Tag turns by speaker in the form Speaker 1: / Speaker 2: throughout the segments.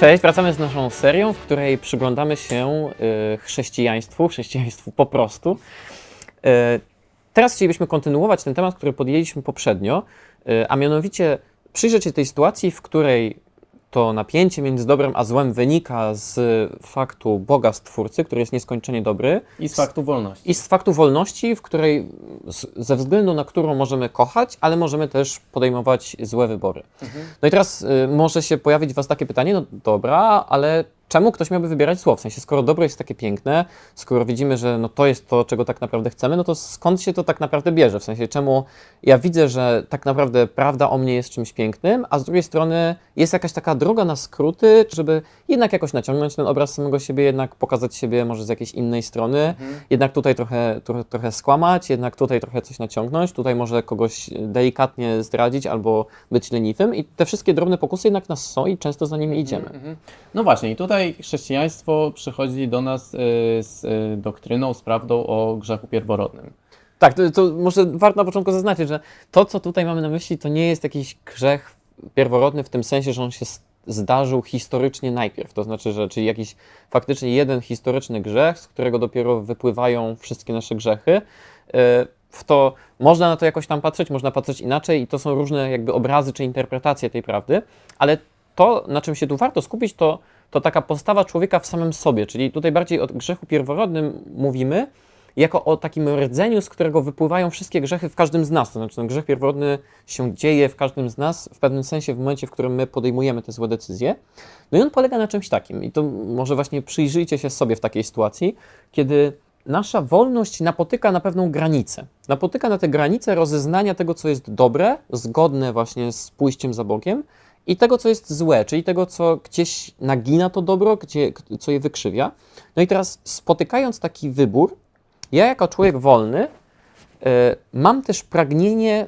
Speaker 1: Cześć, wracamy z naszą serią, w której przyglądamy się y, chrześcijaństwu, chrześcijaństwu po prostu. Y, teraz chcielibyśmy kontynuować ten temat, który podjęliśmy poprzednio, y, a mianowicie przyjrzeć się tej sytuacji, w której to napięcie między dobrem a złem wynika z faktu Boga Stwórcy, który jest nieskończenie dobry,
Speaker 2: I z faktu wolności.
Speaker 1: i z faktu wolności, w której ze względu na którą możemy kochać, ale możemy też podejmować złe wybory. No i teraz y, może się pojawić w Was takie pytanie, no dobra, ale czemu ktoś miałby wybierać zło? W sensie, skoro dobro jest takie piękne, skoro widzimy, że no to jest to, czego tak naprawdę chcemy, no to skąd się to tak naprawdę bierze? W sensie, czemu ja widzę, że tak naprawdę prawda o mnie jest czymś pięknym, a z drugiej strony jest jakaś taka droga na skróty, żeby jednak jakoś naciągnąć ten obraz samego siebie, jednak pokazać siebie może z jakiejś innej strony, jednak tutaj trochę, trochę, trochę skłamać, jednak tutaj trochę coś naciągnąć, tutaj może kogoś delikatnie zdradzić albo być leniwym i te wszystkie drobne pokusy jednak nas są i często za nimi idziemy.
Speaker 2: Mhm. No właśnie, i tutaj chrześcijaństwo przychodzi do nas y, z y, doktryną, z prawdą o grzechu pierworodnym.
Speaker 1: Tak, to, to może warto na początku zaznaczyć, że to, co tutaj mamy na myśli, to nie jest jakiś grzech pierworodny w tym sensie, że on się zdarzył historycznie najpierw. To znaczy, że czyli jakiś faktycznie jeden historyczny grzech, z którego dopiero wypływają wszystkie nasze grzechy. Yy, W to można na to jakoś tam patrzeć, można patrzeć inaczej i to są różne jakby obrazy czy interpretacje tej prawdy, ale to, na czym się tu warto skupić, to, to taka postawa człowieka w samym sobie, czyli tutaj bardziej o grzechu pierworodnym mówimy, jako o takim rdzeniu, z którego wypływają wszystkie grzechy w każdym z nas. To znaczy, ten grzech pierworodny się dzieje w każdym z nas, w pewnym sensie w momencie, w którym my podejmujemy te złe decyzje. No i on polega na czymś takim. I to może właśnie przyjrzyjcie się sobie w takiej sytuacji, kiedy nasza wolność napotyka na pewną granicę. Napotyka na tę granicę rozeznania tego, co jest dobre, zgodne właśnie z pójściem za Bogiem, i tego, co jest złe, czyli tego, co gdzieś nagina to dobro, gdzie, co je wykrzywia. No i teraz spotykając taki wybór, ja jako człowiek wolny e, mam też pragnienie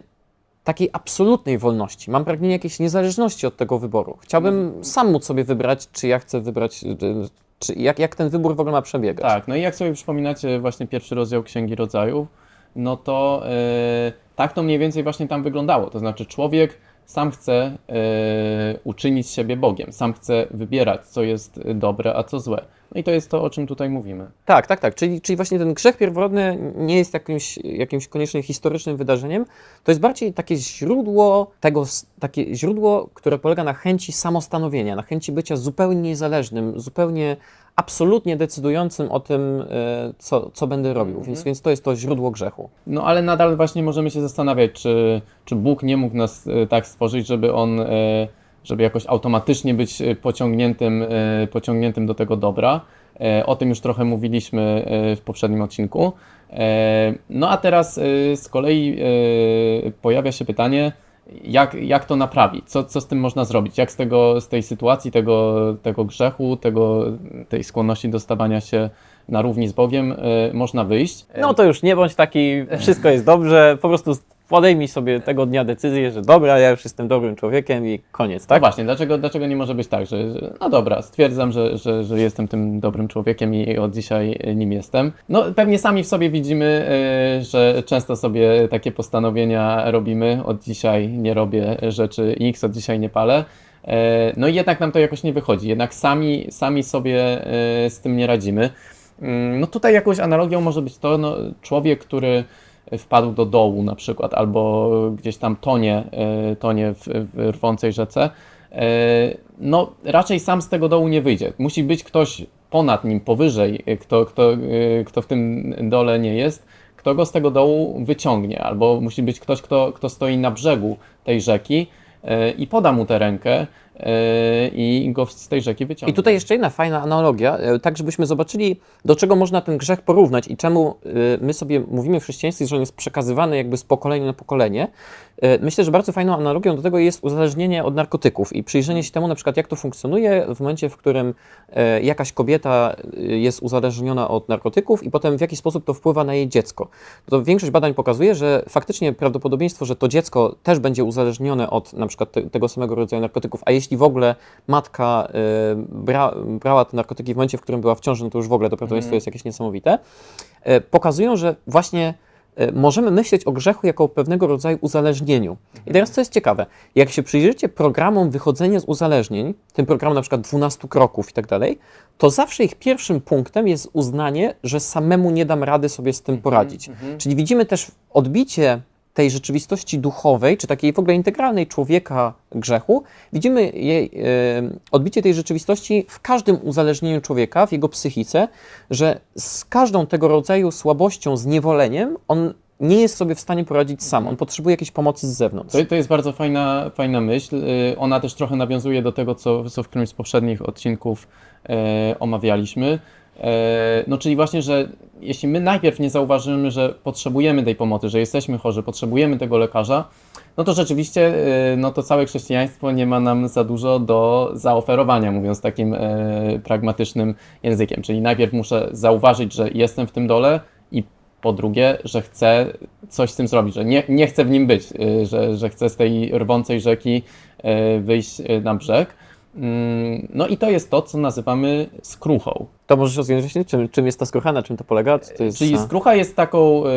Speaker 1: takiej absolutnej wolności. Mam pragnienie jakiejś niezależności od tego wyboru. Chciałbym sam móc sobie wybrać, czy ja chcę wybrać, e, czy jak, jak ten wybór w ogóle ma przebiegać.
Speaker 2: Tak, no i jak sobie przypominacie właśnie pierwszy rozdział Księgi Rodzajów, no to y, tak to mniej więcej właśnie tam wyglądało. To znaczy człowiek sam chce y, uczynić siebie Bogiem, sam chce wybierać, co jest dobre, a co złe. No i to jest to, o czym tutaj mówimy.
Speaker 1: Tak, tak, tak. Czyli, czyli właśnie ten grzech pierworodny nie jest jakimś, jakimś koniecznie historycznym wydarzeniem. To jest bardziej takie źródło tego, takie źródło, które polega na chęci samostanowienia, na chęci bycia zupełnie niezależnym, zupełnie absolutnie decydującym o tym, e, co, co będę robił. Więc, więc to jest to źródło grzechu.
Speaker 2: No ale nadal właśnie możemy się zastanawiać, czy, czy Bóg nie mógł nas e, tak stworzyć, żeby on, e, żeby jakoś automatycznie być pociągniętym, pociągniętym do tego dobra. O tym już trochę mówiliśmy w poprzednim odcinku. No a teraz z kolei pojawia się pytanie, jak, jak to naprawić? Co, co z tym można zrobić? Jak z, tego, z tej sytuacji, tego, tego grzechu, tego, tej skłonności do stawania się na równi z Bogiem e, można wyjść?
Speaker 1: No to już nie bądź taki, wszystko jest dobrze, po prostu podejmij sobie tego dnia decyzję, że dobra, ja już jestem dobrym człowiekiem i koniec,
Speaker 2: No
Speaker 1: tak?
Speaker 2: właśnie, dlaczego, dlaczego nie może być tak, że, że no dobra, stwierdzam, że, że, że jestem tym dobrym człowiekiem i od dzisiaj nim jestem. No pewnie sami w sobie widzimy, e, że często sobie takie postanowienia robimy. Od dzisiaj nie robię rzeczy X, od dzisiaj nie palę. E, No i jednak nam to jakoś nie wychodzi, jednak sami, sami sobie e, z tym nie radzimy. Mm, No tutaj jakąś analogią może być to, no, człowiek, który wpadł do dołu na przykład, albo gdzieś tam tonie, e, tonie w, w rwącej rzece, e, no raczej sam z tego dołu nie wyjdzie. Musi być ktoś ponad nim, powyżej, e, kto, kto, kto w tym dole nie jest, kto go z tego dołu wyciągnie, albo musi być ktoś, kto, kto stoi na brzegu tej rzeki i poda mu tę rękę i go z tej rzeki wyciągnie.
Speaker 1: I tutaj jeszcze jedna fajna analogia, e, tak żebyśmy zobaczyli, do czego można ten grzech porównać i czemu e, my sobie mówimy w chrześcijaństwie, że on jest przekazywany jakby z pokolenia na pokolenie. E, Myślę, że bardzo fajną analogią do tego jest uzależnienie od narkotyków i przyjrzenie się temu na przykład, jak to funkcjonuje w momencie, w którym e, jakaś kobieta e, jest uzależniona od narkotyków i potem w jaki sposób to wpływa na jej dziecko. To większość badań pokazuje, że faktycznie prawdopodobieństwo, że to dziecko też będzie uzależnione od na przykład te, tego samego rodzaju narkotyków, a jeśli w ogóle matka e, bra, brała te narkotyki w momencie, w którym była w ciąży, no to już w ogóle to prawdopodobieństwo jest jakieś niesamowite, e, pokazują, że właśnie e, możemy myśleć o grzechu jako o pewnego rodzaju uzależnieniu. I teraz co jest ciekawe, jak się przyjrzycie programom wychodzenia z uzależnień, tym programom na przykład 12 kroków i tak dalej, to zawsze ich pierwszym punktem jest uznanie, że samemu nie dam rady sobie z tym poradzić. Czyli widzimy też odbicie tej rzeczywistości duchowej, czy takiej w ogóle integralnej człowieka grzechu, widzimy jej, e, odbicie tej rzeczywistości w każdym uzależnieniu człowieka, w jego psychice, że z każdą tego rodzaju słabością, zniewoleniem, on nie jest sobie w stanie poradzić sam. On potrzebuje jakiejś pomocy z zewnątrz.
Speaker 2: To, to jest bardzo fajna, fajna myśl. Y, Ona też trochę nawiązuje do tego, co, co w którymś z poprzednich odcinków e, omawialiśmy. E, no, czyli właśnie, że jeśli my najpierw nie zauważymy, że potrzebujemy tej pomocy, że jesteśmy chorzy, potrzebujemy tego lekarza, no to rzeczywiście e, no to całe chrześcijaństwo nie ma nam za dużo do zaoferowania, mówiąc takim e, pragmatycznym językiem. Czyli najpierw muszę zauważyć, że jestem w tym dole i po drugie, że chcę coś z tym zrobić, że nie, nie chcę w nim być, że, że chcę z tej rwącej rzeki wyjść na brzeg. Mm, No i to jest to, co nazywamy skruchą.
Speaker 1: To możesz rozwiązać, czym, czym jest ta skrucha, na czym to polega? Co to jest
Speaker 2: Czyli
Speaker 1: za-
Speaker 2: skrucha jest taką y,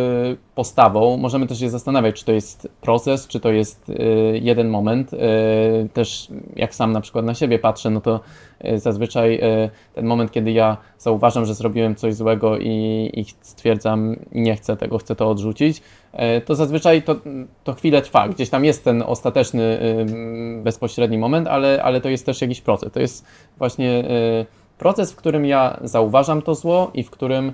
Speaker 2: postawą, możemy też się zastanawiać, czy to jest proces, czy to jest y, jeden moment. Y, też jak sam na przykład na siebie patrzę, no to y, zazwyczaj y, ten moment, kiedy ja zauważam, że zrobiłem coś złego i, i stwierdzam, nie chcę tego, chcę to odrzucić, y, to zazwyczaj to, to chwilę trwa. Gdzieś tam jest ten ostateczny, y, bezpośredni moment, ale, ale to jest też jakiś proces. To jest właśnie y, proces, w którym ja zauważam to zło i w którym y,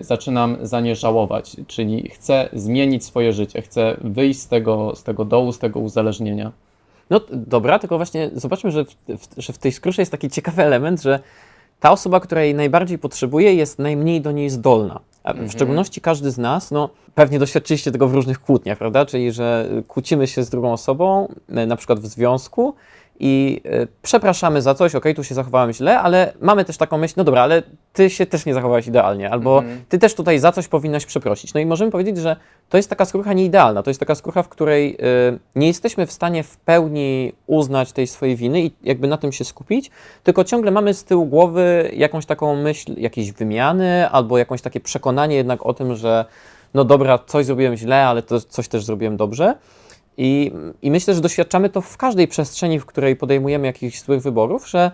Speaker 2: zaczynam za nie żałować, czyli chcę zmienić swoje życie, chcę wyjść z tego, z tego dołu, z tego uzależnienia.
Speaker 1: No dobra, tylko właśnie zobaczmy, że w, w, że w tej skrusze jest taki ciekawy element, że ta osoba, która jej najbardziej potrzebuje, jest najmniej do niej zdolna. A w szczególności każdy z nas, no pewnie doświadczyliście tego w różnych kłótniach, prawda? Czyli, że kłócimy się z drugą osobą, na przykład w związku i e, przepraszamy za coś, okej, tu się zachowałem źle, ale mamy też taką myśl, no dobra, ale ty się też nie zachowałeś idealnie, albo ty też tutaj za coś powinnaś przeprosić. No i możemy powiedzieć, że to jest taka skrucha nieidealna, to jest taka skrucha, w której y, nie jesteśmy w stanie w pełni uznać tej swojej winy i jakby na tym się skupić, tylko ciągle mamy z tyłu głowy jakąś taką myśl jakiejś wymiany albo jakąś takie przekonanie jednak o tym, że no dobra, coś zrobiłem źle, ale to coś też zrobiłem dobrze. I, I myślę, że doświadczamy to w każdej przestrzeni, w której podejmujemy jakichś złych wyborów, że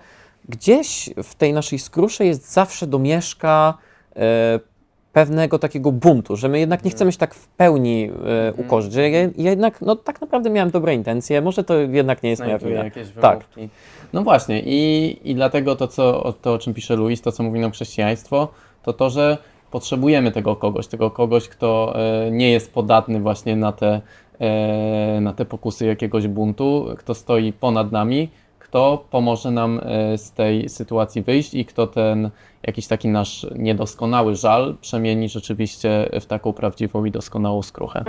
Speaker 1: gdzieś w tej naszej skrusze jest zawsze domieszka e, pewnego takiego buntu, że my jednak nie chcemy się tak w pełni e, ukorzyć, że ja, ja jednak, no tak naprawdę miałem dobre intencje, może to jednak nie jest moja wina.
Speaker 2: jakieś
Speaker 1: Tak.
Speaker 2: wymówki. No właśnie i, i dlatego to, co, o- to, o czym pisze Luis, to, co mówi nam chrześcijaństwo, to to, że potrzebujemy tego kogoś, tego kogoś, kto e, nie jest podatny właśnie na te, na te pokusy jakiegoś buntu, kto stoi ponad nami, kto pomoże nam e, z tej sytuacji wyjść i kto ten jakiś taki nasz niedoskonały żal przemieni rzeczywiście w taką prawdziwą i doskonałą skruchę.